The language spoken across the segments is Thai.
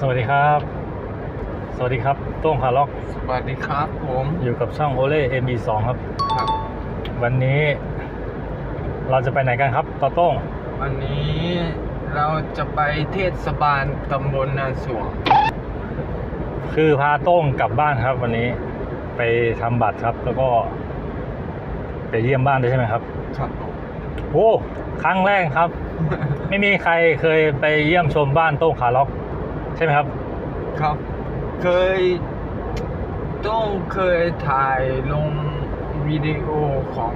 สวัสดีครับ สวัสดีครับโต้งคาร์ล็อก สวัสดีครับผมอยู่กับช่องโอเล่ MB2 ครับ ครับวันนี้ เราจะไปไหนกันครับต่อโต้งวันนี้เราจะไปเทศบาลตำบลนาสวงคือพาโต้งกลับบ้านครับ วันนี้ไปทำบัตรครับ แล้วก็ ไปเยี่ยมบ้านด้วยใช่ไหมครับครับผมโอ้ครั้งแรกครับ ไม่มีใครเคยไปเยี่ยมชมบ้านโต้งคาร์ล็อก ใช่ไหมครับ ครับ เคยต้องเคยถ่ายลงวิดีโอของ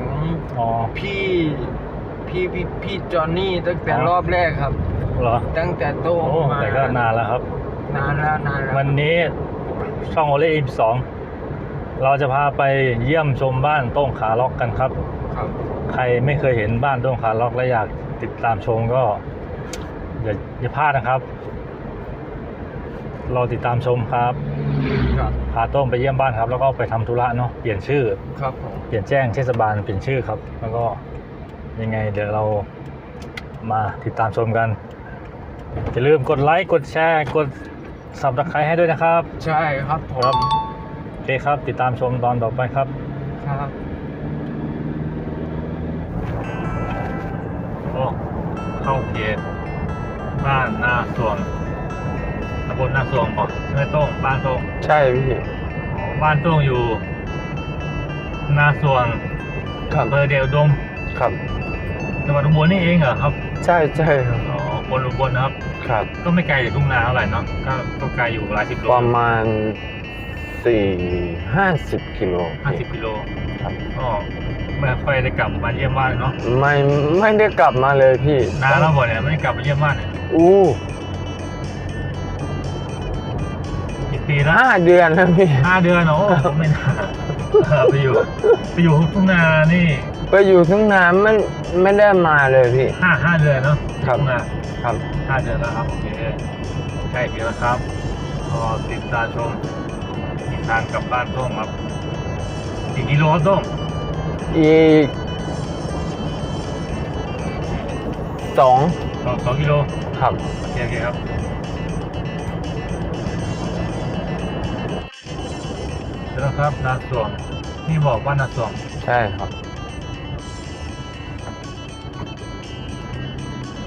อ๋อ พี่พี่พี่พี่จอห์นนี่ตั้งแต่อ๋อ รอบแรกครับ เหรอตั้งแต่โต้งโอ้มาแต่ก็นานแล้วครับ นานแล้วนานแล้ววันนี้ช่องโอเล่ M2 เราจะพาไปเยี่ยมชมบ้านโต้งขาล็อกกันครับ ครับ ใครไม่เคยเห็นบ้านโต้งขาล็อกและอยากติดตามชมก็อย่าอย่าพลาดนะครับเราติดตามชมครับครับพาโต้งไปเยี่ยมบ้านครับ แล้วก็ไปทำธุระเนาะเปลี่ยนชื่อ ครับผมเปลี่ยนแจ้งเทศบาลเปลี่ยนชื่อครับ แล้วก็ยังไงเดี๋ยวเรามาติดตามชมกันอย่าลืมกดไลค์กดแชร์กดสับตะไคร้ให้ด้วยนะครับใช่ครับผครับมโอเคครับติดตามชมตอนต่อไปครับ ครับโอ้เข้าเขตบ้านนาสวงตำ บลนาสวงก่อนใช่ไหมโต้งบ้านโต้งใช่พี่อ๋อบ้านโต้งอยู่ นาสวงครับอำเภอเดียวดมครับจังหวัดอุบลนี่เองเหรอครับ ใช่ใช่ครับอ๋อคนอุบลนะครับ ครับ ก็ไม่ไกลจากทุ่งนาเท่าไหร่เนาะก็ก็ไกลอยู่หลายสิบโลประมาณสี่ห้าสิบกิโลห้าสิบกิโลครับก็ไม่ค่อยได้กลับมาเยี่ยมบ้านเนาะไม่ไม่ได้กลับมาเลยพี่นานแล้วบ่เนี่ยไม่ได้กลับมาเยี่ยมบ้านเนี่ยอู้ แล้วห้าเดือนแล้วพี่ห้าเดือนโอ้ผมไม่นานเออไปอยู่ไปอยู่ทุ่งนานี่ ไปอยู่ทุ่งนาไม่ไม่ได้มาเลยพี่ห้าห้าเดือนเนาะครับทุ่งนาครับห้าเดือนแล้วครับโอเคใช่เดี๋ยวนะครับรอติดตามชมอีกทางกลับบ้านโต้งครับกี่กิโลครับโต้งอีกสองสองสองกิโลครับโอเคโอเคครับ ครับนาสวงนี่บอกว่านาสวงใช่ครับ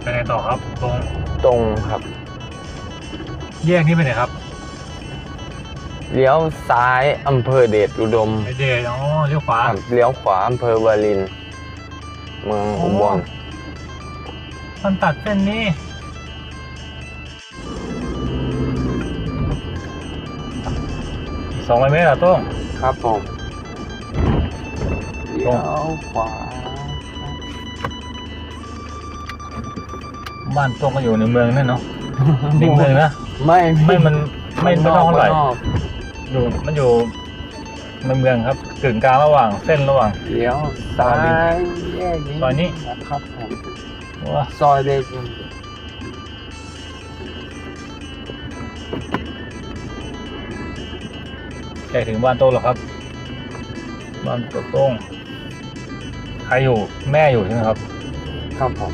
ไปไหนต่อครับ ตรงตรงครับ แยกนี้ไปไหนครับเลี้ยวซ้ายอำเภอเดชอุดมไปเดชอ๋อเลี้ยวขวาครับเลี้ยวขวาอำเภอวาริน เมืองอุบลมันตัดเส้นนี้สองร้อยเมตรเหรอโต้ง ครับผมตรเลี้งยวขวาบ้านโต้งก็อยู่ในเมืองนั่นเนาะในเมืองนะไม่ไม่มันไม่ไม่ต้องเท่าไหร่นอกอยู่มันอยู่ในเมืองครับกึ่งกลางระหว่างเส้นระหว่างเลี้ยวซ้ายแยกนี้ซอยนี้นะครับผมว่าซอยเด็ก ใกล้ถึงบ้านโต้งแล้วครับ บ้านโต้งใครอยู่แม่อยู่ใช่ไหมครับ ครับผม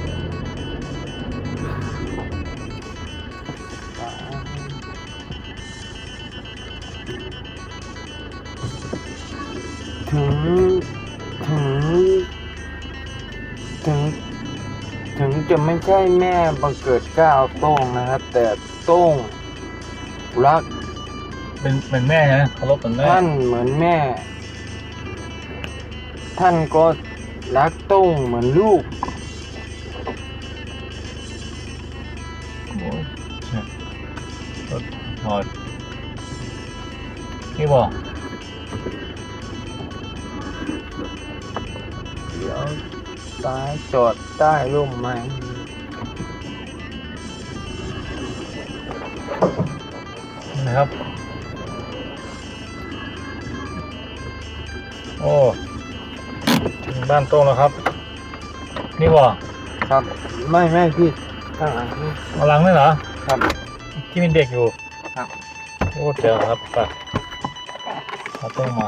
ถึงถึงถึงถึงจะไม่ใช่แม่บังเกิดก้าวโต้งนะครับ แต่โต้งรัก เป็นเป็นแม่ใช่ไหมเคารพเป็นแม่ท่านเหมือนแม่ ท่านก็รักโต้งเหมือนลูก โอ้ยรถถอดนี่บอกเดี๋ยวซ้ายจอดใต้ร่มไม้นะครับ โอ้ถึงบ้านโต้งแล้วครับ นี่บอกครับ ไม่ไม่พี่ข้างหลังนี่เอาหลังนี่เหรอ ครับ ที่มีเด็กอยู่ครับ โอ้เจอครับไปเอาโต้งมา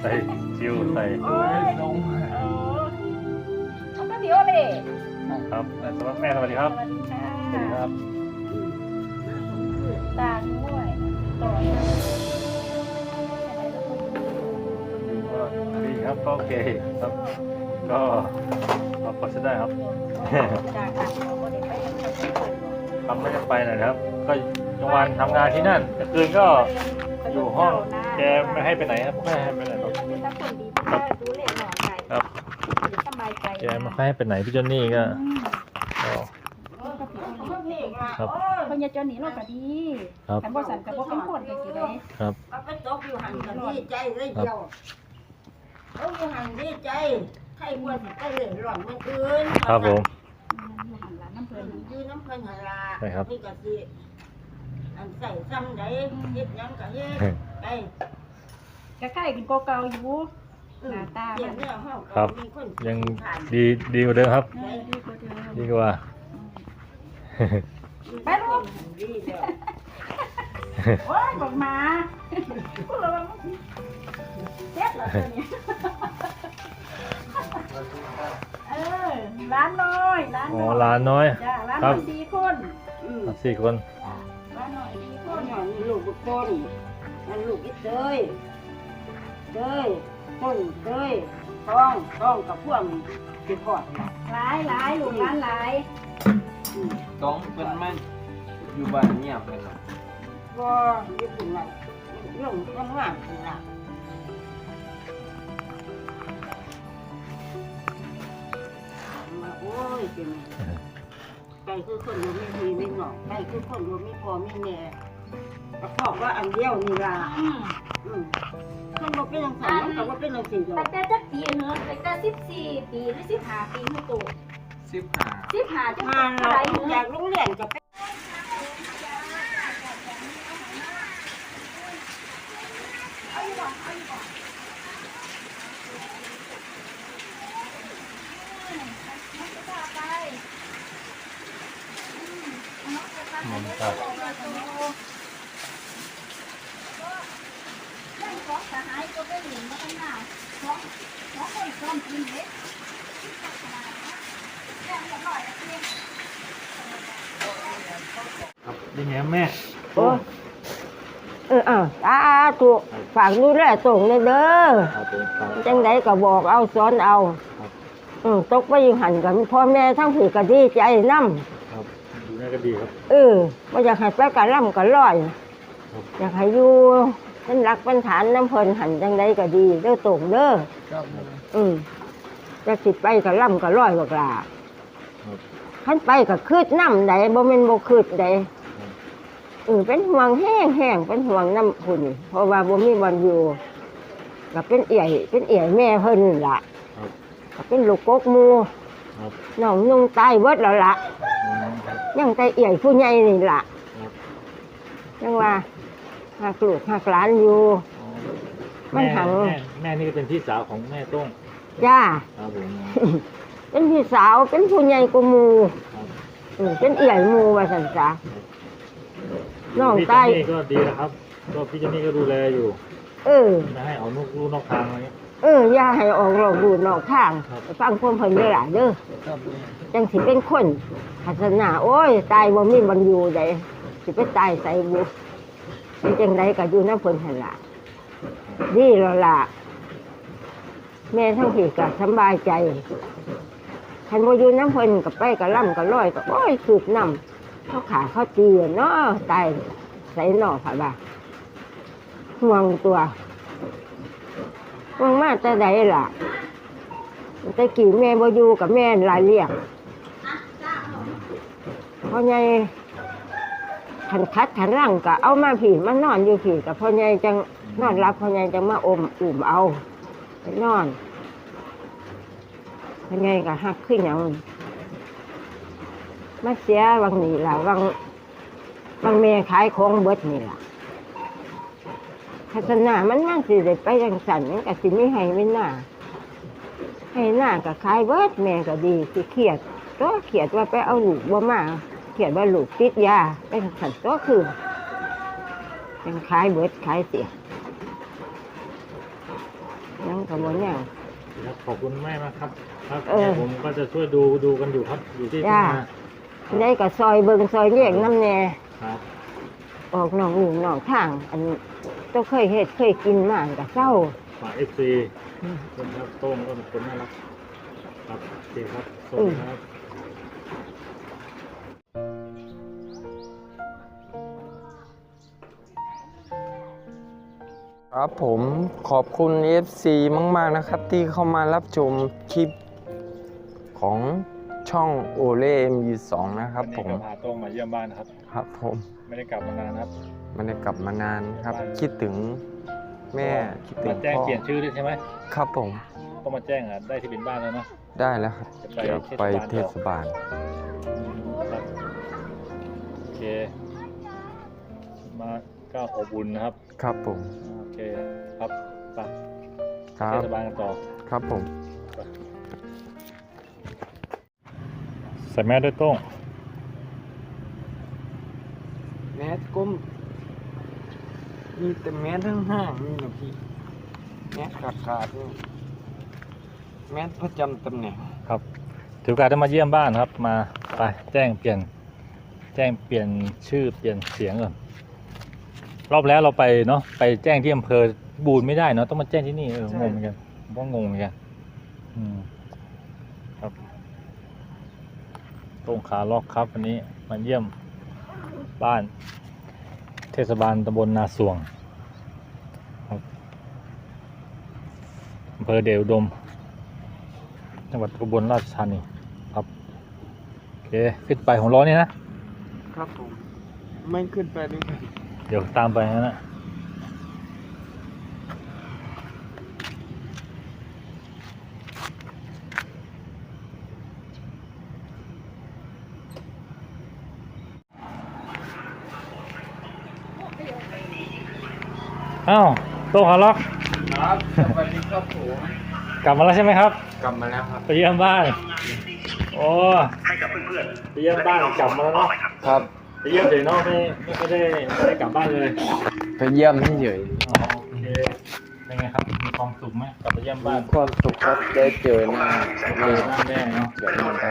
ใส่ชิวใส่โอ้ยลงเออทำก็เดี๋ยวเลยครับสวัสดีแม่สวัสดีครับสวัสดีค่ะสวัสดีครับ ตาด้วยต่อก็ดีครับก็โอเคครับ ก็ก็พอใช้ได้ครับจากอ่างเราก็เด็กไปยังไม่ได้เปิดหรอกทำไม่ได้ไปหน่อยนะครับ ก็กลางวันทำงานที่นั่นกลางคืนก็อยู่ห้อง แกไม่ให้ไปไหนครับไม่ให้ไปไหนหรอกมีทั้งคนดีที่ได้ดูแลหน่อยใจครับสบายใจแกไม่ค่อยให้ไปไหนพี่เจนนี่ก็ก็ครับคนยาจนหนีโลกก็ดีครับแต่บ่สันกับบ่เป็นคนก็สิได้ครับเอาไปตกอยู่หันกันดีใจเลยเดียวตกอยู่หันดีใจใครควรสิไปเลยหล่อนมันอื่นครับผมอืมอยู่หันหลานน้ำเพิ่นยืนน้ำเพิ่นหนลาใช่ครับนี่ก็สิอันใส่ซ้ำใดเฮ็ดหยังก็เฮ็ด ไปก็ใกล้กินโกเก่าอยู่หน้าตาเดี๋มัยวนเนี่ยเฮาครัก็บมีคนยังผ่านดีดีกว่าเดิมครับเออดีกว่าเดิมดีกว่า ไปลูกดีแล้วโอ้ยบอกมาพูดแล้วมันเจ็บแล้วตัวนี้เออร้านน้อยร้านอ๋อน้อยหลานน้อย จ้าร้านครัน้อบยสี่คนอืมสี่คนร้านน้อยสี่คคนนหน่อยมีลูกบุกคน นั่นลูกอีเตยเตยคนเตยท้องท้องกับพวกสิพอดน่ะหลายหลายลูกร้านหลายอืมต้องเป็นแม่อยู่บ้านเงียบเลยเนาะก็ญี่ปุ่นน่ะเรื่องเรื่องงานคุณน่ะมาโอ้ยเป็นไก่คือคนรู้ไม่มีไม่หนอกไก่คือคนรู้ไม่พอไม่ แน่ก็พอกว่าอันเดียวนี่ล่ะอืมอืมมันบอกเป็นอย่างสองมันก็บอกเป็นอย่างสี่ดอตั้กงแต่จักปีเหรอตั้งแต่สิบสี่ปีหรือสิบห้าปีไม่โตสิบห้าสิบห้าจังงานอะเราไรอเหรยาอกโรงเรียนกับไปอืมครับ ของสหายก็ไปหลินมาตั้งนานของของคนซ้อมกินเด็กครับยังไงครับแม่โอ้เอออะตาถูกฝากดูแลส่งเลยเด้อครับผมครับจังไดก็บอกเอาสอนเอาครับอืมตกไปอยู่หันกันพ่อแม่ทั้งผีก็ดีใจนำครับดูแม่ก็ดีครับ เออบ่อยากให้ไปกะล่ำกะลอยครับอยากให้อยู่ เป็นรักเป็นฐานน้ำเพิ่นหันจังไดก็ดีเด้อตรงเด้อครับอืมจะสิไปกะล่ำกะลอยบักล่ะครับคันไปก็คืดน้ำใดบ่แม่นบ่คืดใดเออเป็นห่วงแห้งแห้งเป็นห่วงน้ำพุ่นเพราะว่าบ่มีวันอยู่ก็เป็นเอี่ยเป็นเอี่ยแม่เพิ่นนั่นล่ะครับ ก็เป็นลูกกกหมูครับน้องนุ่งตายเบิดแล้วล่ะ อืมครับยังแต่เอี่ยผู้ใหญ่นี่ล่ะครับ ยังว่า หักลูกหักหลานอยู่อ๋อมันแม่หัง แม่แม่นี่ก็เป็นพี่สาวของแม่ต้งจ้า ครับผมเป็นพี่สาวเป็นผู้ใหญ่กว่าหมูครับอืมเป็นเอี่ยหมูว่าสันจ้า น้องพี่ใต้เจนนี่ก็ดีนะครับ ก็พี่เจนนี่ก็ดูแลอยู่เออ ไม่ให้เอานกลูกนอกทางอะไรเงี้ย เอออย่าให้ออกหลอกดูนอกทางครับไปฟังความเพิ่นเด้อล่ะเด้อครับจังสิเป็นคนศาสนาโอ้ย ตายบ่มีบรรอยู่ใดสิไปตายใส่บุ เป็นจังไดก็อยู่น้ำเพิ่นหันละดีแล้วล่ะ แม่ทั้งพี่ก็สบายใจคันบ่อยู่น้ำเพิ่นก็ไปก็ล่ำก็ลอยก็โอ้ยสืบน้ำเขาขาเขาตีเนาะตายใส่หน่อค่ะบ่าห่วงตัวห่วงมาแต่ใดล่ะแต่กี่แม่บ่อยู่กับแม่ลายเรียกพ่อใหญ่ ขันคัดขันร่างก็เอามาผีมานอนอยู่ผีกับพ่อใหญ่จังนอนรับพ่อใหญ่จังมาอมอุ่มเอาไปนอนพ่อใหญ่ก็หักขึ้นอย่างมาเสียวังนี้ล่ะวังวังเมยขายของเบิดนี่ล่ะศาสนามันมันสิได้ไปจังสันมันก็สิไม่ให้ไม่น่าให้หน้ากับขายเบิดแม่ก็ดีสิเครียดตัวเครียดว่าไปเอาลูกบ่มา เครียดว่าลูกติดยาเป็นขันตัวคือ เป็นขายเบิดขายเสียยังกับบ่เนี่ย ครับขอบคุณแม่มากครับ ครับเออเดี๋ยวผมก็จะช่วยดูดูกันอยู่ครับอยู่ที่จ้าทุ่งนาได้กับซอยเบิงซอยแยกน้ำแน่ครับออกนอกหนึ่งนอกทาง อันต้องเคยเฮ็ดเคยกินมากับเศร้า ฝากเอฟซีคนครับโต้งก็เป็นคนน่ารักครับโอเคครับสวัสดีครับ ครับผมขอบคุณ FC มาก ๆ นะครับ ที่เข้ามารับชมคลิปของช่องโอเล่ MU2 นะครับผมวันนี้ก็พาโต้งมาเยี่ยมบ้านครับ ครับผมไม่ได้กลับมานานครับ ไม่ได้กลับมานานครับ คิดถึงแม่คิดถึมางแจ้งพ่อเปลี่ยนชื่อด้วยใช่ไหมครับผม ต้องมาแจ้งอะได้ที่เป็นบ้านแล้วเนาะ ได้แล้วครับจะไปเดี๋ยวไปเทศบาลครับโอเค มาก็อบอุ่นนะครับครับผมโอเคครับไปครัเทบศบาลกันต่อ ครับผม ใส่แมสด้วยโต้งแมสก้มมีแต่แมสทั้งห้างนี่นะพี่ แมสขาดขาดๆนี่แมสประจำตำแหน่งครับ ถือโอกาสได้มาเยี่ยมบ้านครับ มาไปแจ้งเปลี่ยน แจ้งเปลี่ยนชื่อเปลี่ยนเสียงก่อน รอบแล้วเราไปเนาะไปแจ้งที่อำเภอบูนไม่ได้เนาะต้องมาแจ้งที่นี่เอองงเหมือนกันผมก็งงเหมือนกันอืมครับตรงขาล็อกครับวันนี้มาเยี่ยมบ้าน เทศบาลตำบลนาสวงครับอำเภอเดวดม จังหวัดอุบลราชธานีครับโอเคขึ้นไปของล้อนี่นะครับผมไม่ขึ้นไปด้วยกัน เดี๋ยวตามไปนะนะอ้าวโต๊ะฮาล็อกครับสวัสดีครับผมกลับมาแล้วใช่ไหมครับกลับมาแล้วครับไปเยี่ยมบ้านโอ้ไปเยี่ยมบ้านกลับมาแล้วเนาะครับ ไปเยี่ยมเฉยเนาะไม่ไม่ค่อยได้ไม่ได้กลับบ้านเลย ไปเยี่ยมเฉยอ๋อโอเค เป็นไงครับ มีความสุขไหมกลับไปเยี่ยมๆบ้านความสุขครับได้เจอหน้าเจแม่อหน้าแม่เนาะเดี๋ยวมันก็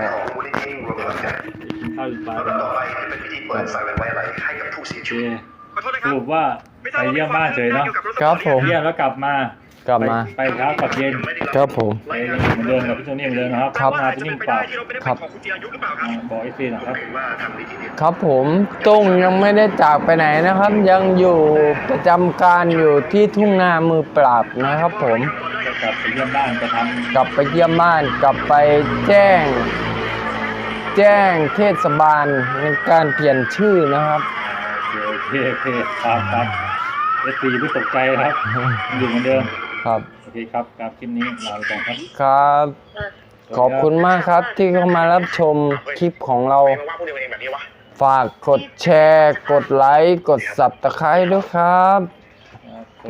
กินข้าวอยู่ปลายกันต่อไปเป็นพิธีเปิดใส่ไว้อะไรให้กับผู้เสียโอชีเควิตสรุปว่าไปเยี่ยมบ้านเฉยเนาะครับผม เยี่ยมแล้วกลับมา กลับมา ไปไปเช้ากลับเย็นครับผม ไปเหมือนเดิมกับพี่โจนี่เหมือนเดิมนะครับครับมาที่นี่เปล่าครับอ่าบอกไอซีนะครับว่าทำพิธีนี้ครับผมตุ้งยังไม่ได้จากไปไหนนะครับ ยังอยู่ประจำการอยู่ที่ทุ่งนามือปราบนะครับ ผมจะกลับไปเยี่ยมบ้านจะทำกลับไปเยี่ยมบ้านกลับไปแจ้ง แจ้งเทศบาลในการเปลี่ยนชื่อนะครับโอเคโอเคโอเคครับครับเอฟซีไม่ตกใจนะครับ อยู่เหมือนเดิม ครับโอเคครับครับคลิปนี้ลาไปก่อนครับ ครับ ขอบคุณมากครับที่เข้ามารับชมคลิปของเราเองว่าพวกเดียวเองแบบนี้วะ ฝากกดแชร์ กดไลค์ กดสับตะไคร้ด้วยครับ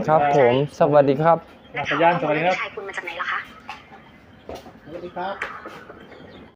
ครับผม สวัสดีครับ นักพยานสวัสดีครับ ชายคุณมาจากไหนล่ะคะ สวัสดีครับ